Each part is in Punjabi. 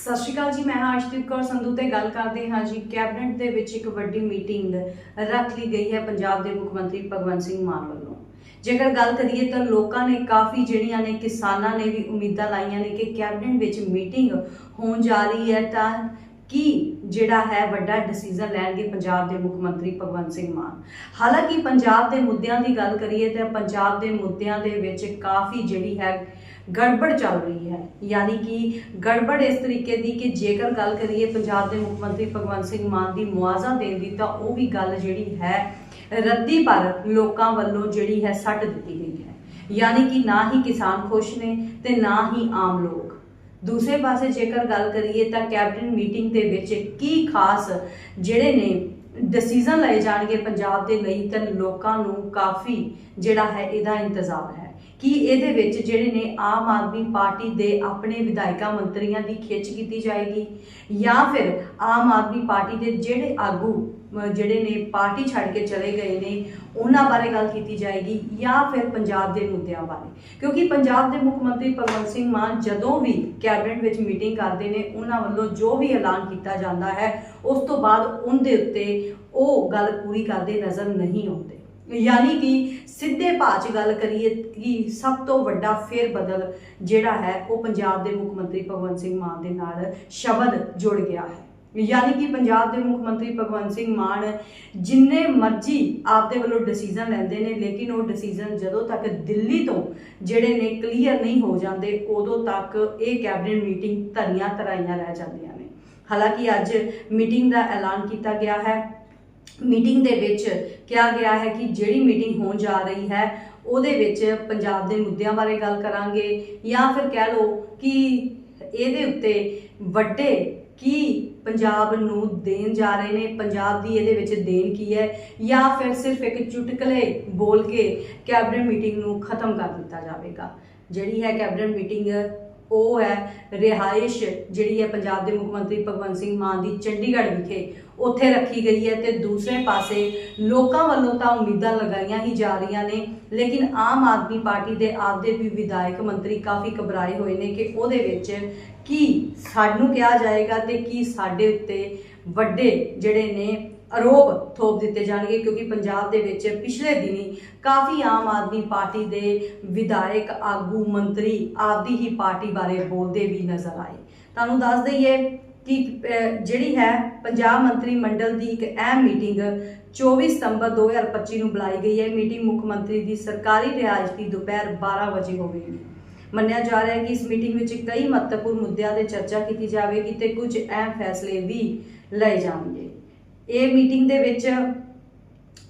ਸਤਿ ਸ਼੍ਰੀ ਅਕਾਲ ਜੀ, ਮੈਂ ਹਾਂ ਅਰਸ਼ਦੀਪ ਕੌਰ ਸੰਧੂ ਤੇ ਗੱਲ ਕਰਦੇ ਹਾਂ ਜੀ, ਕੈਬਨਿਟ ਦੇ ਵਿੱਚ ਇੱਕ ਵੱਡੀ ਮੀਟਿੰਗ ਰੱਖ ਲਈ ਗਈ ਹੈ ਪੰਜਾਬ ਦੇ ਮੁੱਖ ਮੰਤਰੀ ਭਗਵੰਤ ਸਿੰਘ ਮਾਨ ਵੱਲੋਂ। ਜੇਕਰ ਗੱਲ ਕਰੀਏ ਤਾਂ ਲੋਕਾਂ ਨੇ ਕਾਫੀ ਜਿਹੜੀਆਂ ਨੇ ਕਿਸਾਨਾਂ ਨੇ ਵੀ ਉਮੀਦਾਂ ਲਾਈਆਂ ਨੇ ਕਿ ਕੈਬਨਿਟ ਵਿੱਚ ਮੀਟਿੰਗ ਹੋਣ ਜਾ ਰਹੀ ਹੈ ਤਾਂ ਕੀ ਜਿਹੜਾ ਹੈ ਵੱਡਾ ਡਿਸੀਜਨ ਲੈਣਗੇ ਪੰਜਾਬ ਦੇ ਮੁੱਖ ਮੰਤਰੀ ਭਗਵੰਤ ਸਿੰਘ ਮਾਨ। ਹਾਲਾਂਕਿ ਪੰਜਾਬ ਦੇ ਮੁੱਦਿਆਂ ਦੀ ਗੱਲ ਕਰੀਏ ਤਾਂ ਪੰਜਾਬ ਦੇ ਮੁੱਦਿਆਂ ਦੇ ਵਿੱਚ ਕਾਫੀ ਜਿਹੜੀ ਹੈ ਗੜਬੜ ਚੱਲ ਰਹੀ ਹੈ। ਯਾਨੀ ਕਿ ਗੜਬੜ ਇਸ ਤਰੀਕੇ ਦੀ ਕਿ ਜੇਕਰ ਗੱਲ ਕਰੀਏ ਪੰਜਾਬ ਦੇ ਮੁੱਖ ਮੰਤਰੀ ਭਗਵੰਤ ਸਿੰਘ ਮਾਨ ਦੀ ਮੁਆਵਜ਼ਾ ਦੇਣ ਦੀ, ਤਾਂ ਉਹ ਵੀ ਗੱਲ ਜਿਹੜੀ ਹੈ ਰੱਦੀ ਪਰ ਲੋਕਾਂ ਵੱਲੋਂ ਜਿਹੜੀ ਹੈ ਸੱਟ ਦਿੱਤੀ ਗਈ ਹੈ। ਯਾਨੀ ਕਿ ਨਾ ਹੀ ਕਿਸਾਨ ਖੁਸ਼ ਨੇ ਤੇ ਨਾ ਹੀ ਆਮ ਲੋਕ। ਦੂਸਰੇ ਪਾਸੇ ਜੇਕਰ ਗੱਲ ਕਰੀਏ ਤਾਂ ਕੈਬਨਿਟ ਮੀਟਿੰਗ ਦੇ ਵਿੱਚ ਕੀ ਖਾਸ ਜਿਹੜੇ ਨੇ ਡਿਸੀਜਨ ਲਏ ਜਾਣਗੇ ਪੰਜਾਬ ਦੇ ਲਈ, ਤਾਂ ਲੋਕਾਂ ਨੂੰ ਕਾਫੀ ਜਿਹੜਾ ਹੈ ਇਹਦਾ ਇੰਤਜ਼ਾਰ ਹੈ। ਕਿ ਇਹਦੇ ਵਿੱਚ ਜਿਹੜੇ ਨੇ ਆਮ ਆਦਮੀ ਪਾਰਟੀ ਦੇ ਆਪਣੇ ਵਿਧਾਇਕਾਂ ਮੰਤਰੀਆਂ ਦੀ ਖਿੱਚ ਕੀਤੀ ਜਾਏਗੀ ਜਾਂ ਫਿਰ ਆਮ ਆਦਮੀ ਪਾਰਟੀ ਦੇ ਜਿਹੜੇ ਆਗੂ ਜਿਹੜੇ ਨੇ ਪਾਰਟੀ ਛੱਡ ਕੇ ਚਲੇ ਗਏ ਨੇ, ਉਹਨਾਂ ਬਾਰੇ ਗੱਲ ਕੀਤੀ ਜਾਏਗੀ ਜਾਂ ਫਿਰ ਪੰਜਾਬ ਦੇ ਮੁੱਦਿਆਂ ਬਾਰੇ? ਕਿਉਂਕਿ ਪੰਜਾਬ ਦੇ ਮੁੱਖ ਮੰਤਰੀ ਭਗਵੰਤ ਸਿੰਘ ਮਾਨ ਜਦੋਂ ਵੀ ਕੈਬਨਿਟ ਵਿੱਚ ਮੀਟਿੰਗ ਕਰਦੇ ਨੇ, ਉਹਨਾਂ ਵੱਲੋਂ ਜੋ ਵੀ ਐਲਾਨ ਕੀਤਾ ਜਾਂਦਾ ਹੈ, ਉਸ ਤੋਂ ਬਾਅਦ ਉਹਦੇ ਉੱਤੇ ਉਹ ਗੱਲ ਪੂਰੀ ਕਰਦੇ ਨਜ਼ਰ ਨਹੀਂ ਆਉਂਦੇ। ਯਾਨੀ ਕਿ ਸਿੱਧੇ ਭਾਅ 'ਚ ਗੱਲ ਕਰੀਏ ਕਿ ਸਭ ਤੋਂ ਵੱਡਾ ਫੇਰ ਬਦਲ ਜਿਹੜਾ ਹੈ, ਉਹ ਪੰਜਾਬ ਦੇ ਮੁੱਖ ਮੰਤਰੀ ਭਗਵੰਤ ਸਿੰਘ ਮਾਨ ਦੇ ਨਾਲ ਸ਼ਬਦ ਜੁੜ ਗਿਆ ਹੈ। ਯਾਨੀ ਕਿ ਪੰਜਾਬ ਦੇ ਮੁੱਖ ਮੰਤਰੀ ਭਗਵੰਤ ਸਿੰਘ ਮਾਨ ਜਿੰਨੇ ਮਰਜ਼ੀ ਆਪਦੇ ਵੱਲੋਂ ਡਿਸੀਜਨ ਲੈਂਦੇ ਨੇ, ਲੇਕਿਨ ਉਹ ਡਿਸੀਜਨ ਜਦੋਂ ਤੱਕ ਦਿੱਲੀ ਤੋਂ ਜਿਹੜੇ ਨੇ ਕਲੀਅਰ ਨਹੀਂ ਹੋ ਜਾਂਦੇ, ਉਦੋਂ ਤੱਕ ਇਹ ਕੈਬਨਿਟ ਮੀਟਿੰਗ ਧਰੀਆਂ ਧਰਾਈਆਂ ਰਹਿ ਜਾਂਦੀਆਂ ਨੇ। ਹਾਲਾਂਕਿ ਅੱਜ ਮੀਟਿੰਗ ਦਾ ਐਲਾਨ ਕੀਤਾ ਗਿਆ ਹੈ। ਮੀਟਿੰਗ ਦੇ ਵਿੱਚ ਕਿਹਾ ਗਿਆ ਹੈ ਕਿ ਜਿਹੜੀ ਮੀਟਿੰਗ ਹੋਣ ਜਾ ਰਹੀ ਹੈ, ਉਹਦੇ ਵਿੱਚ ਪੰਜਾਬ ਦੇ ਮੁੱਦਿਆਂ ਬਾਰੇ ਗੱਲ ਕਰਾਂਗੇ ਜਾਂ ਫਿਰ ਕਹਿ ਲਓ ਕਿ ਇਹਦੇ ਉੱਤੇ ਵੱਡੇ ਕੀ ਪੰਜਾਬ ਨੂੰ ਦੇਣ ਜਾ ਰਹੇ ਨੇ? ਪੰਜਾਬ ਦੀ ਇਹਦੇ ਵਿੱਚ ਦੇਣ ਕੀ ਹੈ? ਜਾਂ ਫਿਰ ਸਿਰਫ ਇੱਕ ਚੁਟਕਲੇ ਬੋਲ ਕੇ ਕੈਬਨਿਟ ਮੀਟਿੰਗ ਨੂੰ ਖਤਮ ਕਰ ਦਿੱਤਾ ਜਾਵੇਗਾ? ਜਿਹੜੀ ਹੈ ਕੈਬਨਿਟ ਮੀਟਿੰਗ ਉਹ ਹੈ ਰਿਹਾਇਸ਼ ਜਿਹੜੀ ਹੈ ਪੰਜਾਬ ਦੇ ਮੁੱਖ ਮੰਤਰੀ ਭਗਵੰਤ ਸਿੰਘ ਮਾਨ ਦੀ ਚੰਡੀਗੜ੍ਹ ਵਿਖੇ। ਉੱਥੇ ਰੱਖੀ ਗਈ ਹੈ ਤੇ ਦੂਸਰੇ ਪਾਸੇ ਲੋਕਾਂ ਵੱਲੋਂ ਤਾਂ ਉਮੀਦਾਂ ਲਗਾਈਆਂ ਹੀ ਜਾ ਰਹੀਆਂ ਨੇ, ਲੇਕਿਨ ਆਮ ਆਦਮੀ ਪਾਰਟੀ ਦੇ ਆਪਦੇ ਵੀ ਵਿਧਾਇਕ ਮੰਤਰੀ ਕਾਫੀ ਘਬਰਾਏ ਹੋਏ ਨੇ ਕਿ ਉਹਦੇ ਵਿੱਚ ਕੀ ਸਾਨੂੰ ਕਿਹਾ ਜਾਏਗਾ ਤੇ ਕੀ ਸਾਡੇ ਉੱਤੇ ਵੱਡੇ ਜਿਹੜੇ ਨੇ ਆਰੋਪ ਥੋਪ ਦਿੱਤੇ ਜਾਣਗੇ ਕਿਉਂਕਿ ਪੰਜਾਬ ਦੇ ਵਿੱਚ ਪਿਛਲੇ ਦਿਨੀ ਕਾਫੀ ਆਮ ਆਦਮੀ ਪਾਰਟੀ ਦੇ ਵਿਧਾਇਕ, ਆਗੂ, ਮੰਤਰੀ ਆਪਦੀ ਹੀ ਪਾਰਟੀ ਬਾਰੇ ਬੋਲਦੇ ਵੀ ਨਜ਼ਰ ਆਏ। ਤੁਹਾਨੂੰ ਦੱਸ ਦਈਏ ਕਿ ਜਿਹੜੀ ਹੈ ਪੰਜਾਬ ਮੰਤਰੀ ਮੰਡਲ ਦੀ ਇੱਕ ਅਹਿਮ ਮੀਟਿੰਗ 24 ਸਤੰਬਰ 2025 ਨੂੰ ਬੁਲਾਈ ਗਈ ਹੈ। ਮੀਟਿੰਗ ਮੁੱਖ ਮੰਤਰੀ ਦੀ ਸਰਕਾਰੀ ਰਿਹਾਇਸ਼ ਦੀ ਦੁਪਹਿਰ 12 ਵਜੇ ਹੋਵੇਗੀ। ਮੰਨਿਆ ਜਾ ਰਿਹਾ ਹੈ ਕਿ ਇਸ ਮੀਟਿੰਗ ਵਿੱਚ ਕਈ ਮਹੱਤਵਪੂਰਨ ਮੁੱਦਿਆਂ ਤੇ ਚਰਚਾ ਕੀਤੀ ਜਾਵੇਗੀ ਤੇ ਕੁਝ ਅਹਿਮ ਫੈਸਲੇ ਵੀ ਲਏ ਜਾਣਗੇ। ਇਹ ਮੀਟਿੰਗ ਦੇ ਵਿੱਚ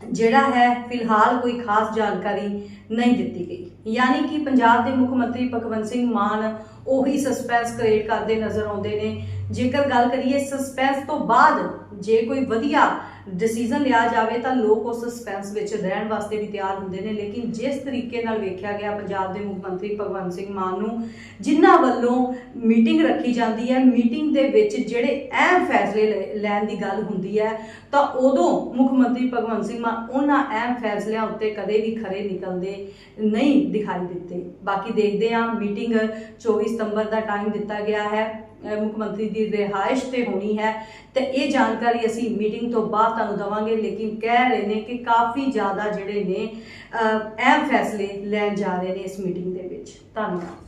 ਜਿਹੜਾ ਹੈ, ਫਿਲਹਾਲ ਕੋਈ ਖਾਸ ਜਾਣਕਾਰੀ ਨਹੀਂ ਦਿੱਤੀ ਗਈ। ਯਾਨੀ ਕਿ ਪੰਜਾਬ ਦੇ ਮੁੱਖ ਮੰਤਰੀ ਭਗਵੰਤ ਸਿੰਘ ਮਾਨ ਉਹੀ ਸਸਪੈਂਸ ਕ੍ਰੀਏਟ ਕਰਦੇ ਨਜ਼ਰ ਆਉਂਦੇ ਨੇ। ਜੇਕਰ ਗੱਲ ਕਰੀਏ ਸਸਪੈਂਸ ਤੋਂ ਬਾਅਦ, ਜੇ ਕੋਈ ਵਧੀਆ ਡਿਸੀਜਨ ਲਿਆ ਜਾਵੇ ਤਾਂ ਲੋਕ ਉਸ ਸਸਪੈਂਸ ਵਿੱਚ ਰਹਿਣ ਵਾਸਤੇ ਵੀ ਤਿਆਰ ਹੁੰਦੇ ਨੇ। ਲੇਕਿਨ ਜਿਸ ਤਰੀਕੇ ਨਾਲ ਵੇਖਿਆ ਗਿਆ, ਪੰਜਾਬ ਦੇ ਮੁੱਖ ਮੰਤਰੀ ਭਗਵੰਤ ਸਿੰਘ ਮਾਨ ਨੂੰ, ਜਿਨ੍ਹਾਂ ਵੱਲੋਂ ਮੀਟਿੰਗ ਰੱਖੀ ਜਾਂਦੀ ਹੈ ਮੀਟਿੰਗ ਦੇ ਵਿੱਚ ਜਿਹੜੇ ਅਹਿਮ ਫੈਸਲੇ ਲੈ- ਲੈਣ ਦੀ ਗੱਲ ਹੁੰਦੀ ਹੈ, ਤਾਂ ਉਦੋਂ ਮੁੱਖ ਮੰਤਰੀ ਭਗਵੰਤ ਸਿੰਘ ਮਾਨ ਉਹਨਾਂ ਅਹਿਮ ਫੈਸਲਿਆਂ ਉੱਤੇ ਕਦੇ ਵੀ ਖਰੇ ਨਿਕਲਦੇ ਨਹੀਂ ਦਿਖਾਈ ਦਿੱਤੇ। ਬਾਕੀ ਦੇਖਦੇ ਹਾਂ ਮੀਟਿੰਗ 24 ਸਤੰਬਰ ਦਾ ਟਾਈਮ ਦਿੱਤਾ ਗਿਆ ਹੈ ਮੁੱਖ ਮੰਤਰੀ ਦੀ ਰਿਹਾਇਸ਼ ਤੇ ਹੋਣੀ ਹੈ। ਤੇ ਇਹ ਜਾਣਕਾਰੀ ਅਸੀਂ ਮੀਟਿੰਗ ਤੋਂ ਬਾਅਦ ਤੁਹਾਨੂੰ ਦਵਾਂਗੇ, ਲੇਕਿਨ ਕਹਿ ਰਹੇ ਨੇ ਕਿ ਕਾਫੀ ਜ਼ਿਆਦਾ ਜਿਹੜੇ ਨੇ ਅਹਿਮ ਫੈਸਲੇ ਲੈਣ ਜਾ ਰਹੇ ਨੇ ਇਸ ਮੀਟਿੰਗ ਦੇ ਵਿੱਚ। ਧੰਨਵਾਦ।